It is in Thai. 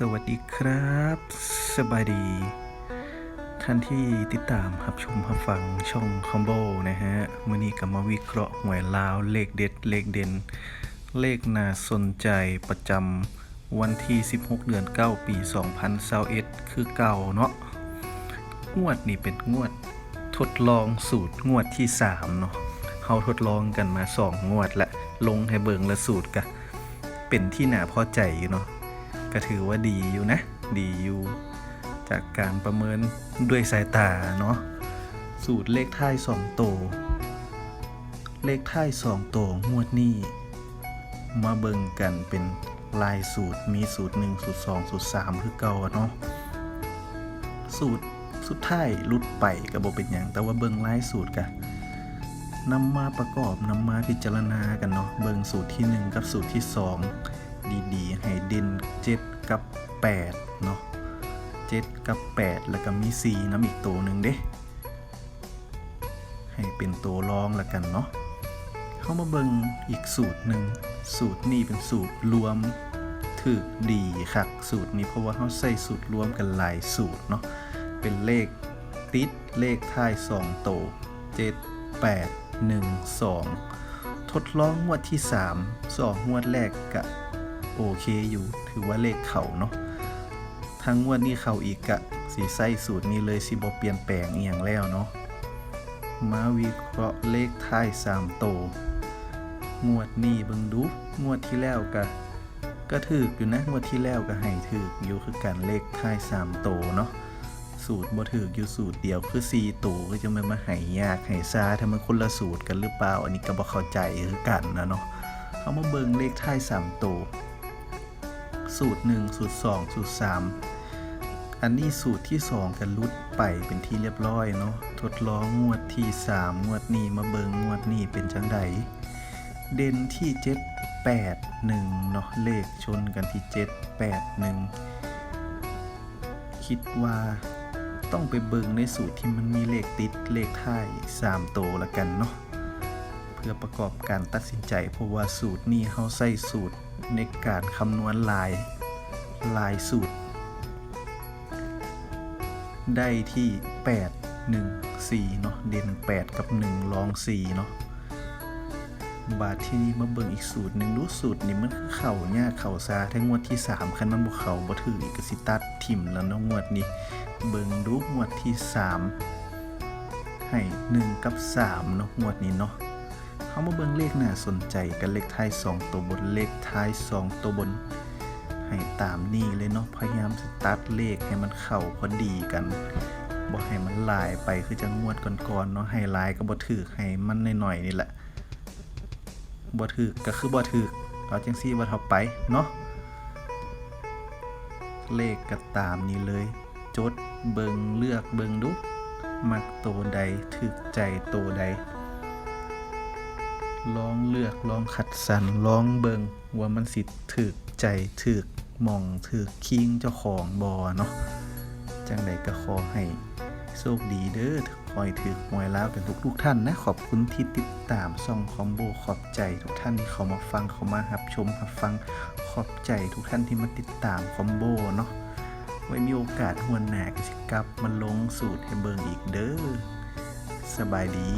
สวัสดีครับ สบายดี ท่านที่ติดตามรับชมรับฟังช่องคอมโบนะฮะมื่อนี้ก็มาวิเคราะห์หวยลาวเลขเด็ด เลขเด่น เลขน่าสนใจประจำวันที่ 16 เดือน 9 ปี 2021คือเก่าเนาะงวดนี้เป็นงวดทดลองสูตรงวดที่ 3 เนาะเขาทดลองกันมา 2 งวดและลงให้เบิงและสูตรกะเป็นที่น่าพอใจอยู่เนาะ ก็ถือว่าดีอยู่นะ ดีอยู่ จากการประเมินด้วยสายตาเนาะสูตรเลขท้ายสองโต เลขท้ายสองโตงวดนี้ มาเบิ่งกันเป็นลายสูตรมีสูตรหนึ่งสูตรสองสูตรสามคือเก่าเนาะสูตรสุดท้ายลุดไปก็บ่เป็นหยังแต่ว่าเบิ่งลายสูตรกะนำมาประกอบนำมาพิจารณากันเนาะเบิ่งสูตรที่หนึ่งกับสูตรที่สอง ดีๆ ให้เด่น7กับ8เนาะ7กับ 8 แล้วก็มี 4น้ำอีกตัวหนึ่งเด้ ให้เป็นตัวรองล้วกันเนาะเข้ามาเบิ่งอีกสูตรหนึ่งสูตรนี้เป็นสูตรรวมถึกดีคักสูตรนี้เพราะว่าเขาใส่สูตรรวมกันหลายสูตรเนาะเป็นเลขติดเลขท้าย2โตว7 8 1 2 ทดลองงวดที่ 3 2งวดแรกกะ โอเคอยู่ ถือว่าเลขเขาเนาะทั้งวดนี้เขาอีกกะสีไส้สูตรนี้เลยสิบเปลี่ยนแปลงอหย่างแล้วเนาะมาวิเคราะห์เลขท้าย3โตงวดนี้เบิ่งดูงวดที่แล้วกะก็ถือกอยู่นะงวดที่แล้วก็ให้ถือกอยู่คือกันเลขท้าย3โตเนาะสูตรบ่ถือกอยู่สูตรเดียวคือ4ตัวก็จะไม่มาให้ยากให้ซาถ้ามันคนละสูตรกันหรือเปล่า อันนี้ก็บ่เข้าใจคือกันนะเนาะเอามาเบิ่งเลขท้าย3ตัว สูตร 1 สูตร 2 สูตร 3 อันนี้สูตรที่ 2 กันลุดไปเป็นที่เรียบร้อยเนาะทดลองงวดที่ 3 งวดนี้มาเบิงงวดนี้เป็นจังใดเด่นที่ 7 8 1เนาะเลขชนกันที่ 7 8 1 คิดว่าต้องไปเบิงในสูตรที่มันมีเลขติดเลขท้าย3โตวละกันเนาะ เพื่อประกอบการตัดสินใจ เพราะว่าสูตรนี้เขาใส่สูตรในการคำนวณลายลายสูตร ได้ที่ 8 1 4 เนาะเด่น 8 กับ1รอง 4 เนาะบาทที่นี่มาเบิ่งอีกสูตรหนึ่งรู้สูตรนี่มันคือเข่าเนี่ยากเข่าซาทั้งงวดที่ 3 คันมันบ่เข่าบ่ถืออีกสิตัดทิมแล้วเนาะงวดนี้ เบิ่งดูงวดที่ 3 ให้ 1 กับ 3 เนาะงวดนี้เนาะ เขามาเบิ่งเลขน่าสนใจกันเลขท้าย 2 ตัวบนเลขท้าย 2 ตัวบน ให้ตามนี่เลยเนาะพยายามสตัดเลขให้มันเข้าพอดีกันบ่ให้มันหลายไปคือจะงวดก่อนๆเนาะให้หลายก็บ่ถือให้มันหน่อยๆนี่แหละบ่ถือก็คือบ่ถือเอาจังซี่ว่เท่าไปเนาะเลขก็ตามนี้เลย จดเบิงเลือกเบิงดู มักตัวใดถึกใจตัวใด ลองเลือกลองขัดสรรลองเบิงว่ามันสิถึกใจถึกมองถึกคิงเจ้าของบอเนาะจังใดก็ขอให้โชคดีเด้อคอยถือหวยแล้วกันทุกทุกๆท่านนะ ขอบคุณที่ติดตามซ่องคอมโบขอบใจทุกท่านที่เขามาฟังเขามารับชมรับฟังขอบใจทุกท่านที่มาติดตามคอมโบเนาะไว้มีโอกาสหวนหนาก็สิกลับมาลงสูตรให้เบิงอีกเด้อสบายดี